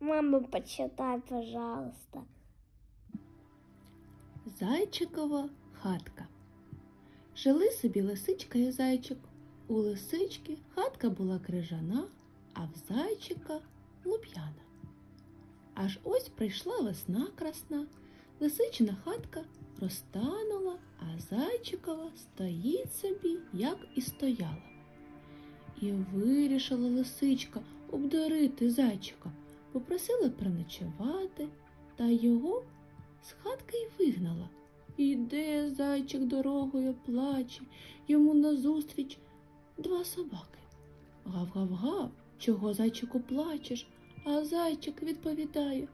Мама, почитай, пожалуйста. Зайчикова хатка. Жили собі лисичка і зайчик. У лисички хатка була крижана, а в зайчика луб'яна. Аж ось прийшла весна красна, лисичина хатка розтанула, а зайчикова стоїть собі, як і стояла. І вирішила лисичка обдарити зайчика, попросила переночувати, та його з хатки й вигнала. Іде зайчик дорогою плаче, йому назустріч два собаки. Гав-гав-гав, чого зайчику плачеш? А зайчик відповідає,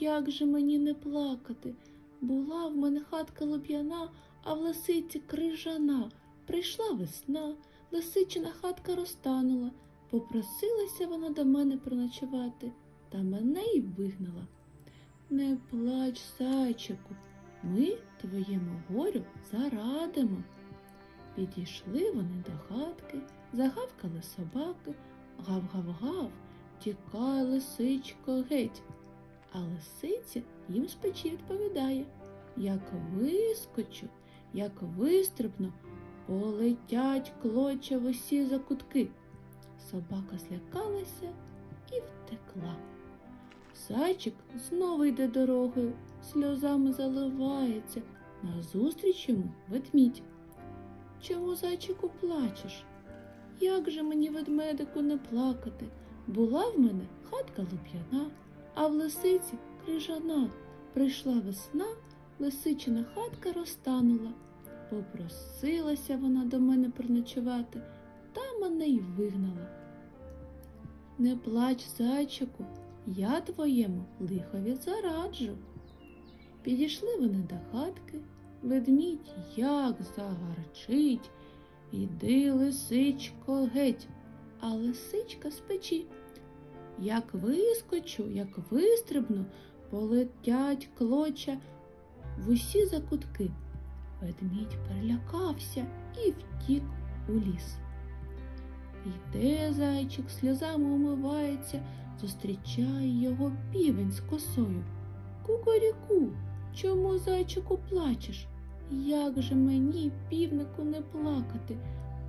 як же мені не плакати? Була в мене хатка лоб'яна, а в лисиці крижана. Прийшла весна, лисичина хатка розтанула. Попросилася вона до мене проночувати, та мене й вигнала. Не плач, зайчику, ми твоєму горю зарадимо. Підійшли вони до хатки, загавкали собаки, гав-гав-гав, тікай, лисичко, геть. А лисиця їм з печі відповідає, як вискочу, як вистрибну, полетять клоча в усі закутки. Собака злякалася. Зайчик знову йде дорогою, сльозами заливається. Назустріч йому ведмідь. Чому, зайчику, плачеш? Як же мені, ведмедику, не плакати? Була в мене хатка луп'яна, а в лисиці крижана. Прийшла весна, лисичина хатка розтанула. Попросилася вона до мене приночувати, та мене й вигнала. Не плач, зайчику, я твоєму лихові зараджу. Підійшли вони до хатки, ведмідь як загарчить. Іди, лисичко, геть, а лисичка з печі. Як вискочу, як вистрибну, полетять клоча в усі закутки. Ведмідь перелякався і втік у ліс. Йде зайчик, сльозами умивається, зустрічає його півень з косою. Кукаріку, чому зайчику плачеш? Як же мені, півнику, не плакати?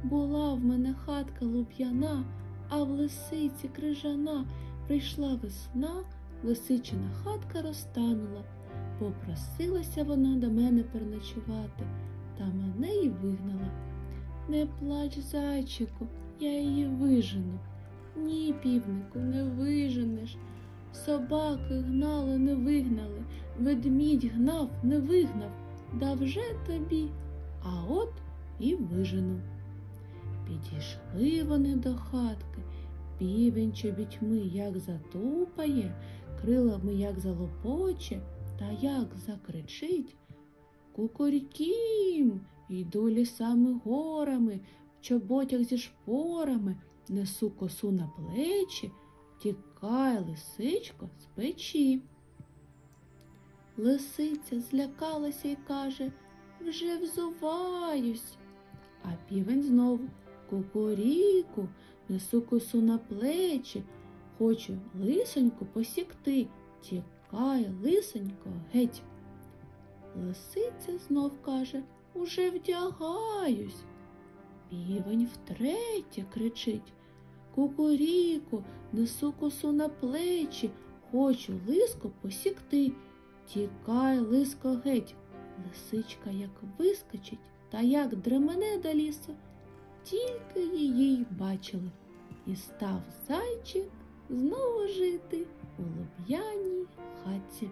Була в мене хатка луп'яна, а в лисиці крижана. Прийшла весна, лисичина хатка розтанула. Попросилася вона до мене переночувати, та мене й вигнала. Не плач, зайчику, я її вижену. Півнику, не виженеш. Собаки гнали, не вигнали, ведмідь гнав, не вигнав. Да вже тобі, а от і вижену. Підійшли вони до хатки, півень чобітьми як затупає, крилами як залопоче, та як закричить. Кукурікім, йду лісами горами, в чоботях зі шпорами, несу косу на плечі, тікай, лисичко, з печі. Лисиця злякалася і каже вже взуваюсь. А півень знову кукуріку, несу косу на плечі, хочу лисоньку посікти, тікай, лисонько, геть. Лисиця знов каже Уже вдягаюсь. Півень втретє кричить Кукуріку, несу косу на плечі, хочу лиско посікти. Тікай, лиско, геть. Лисичка як вискочить та як дремене до лісу, тільки її й бачили. І став зайчик знову жити у луб'яній хатці.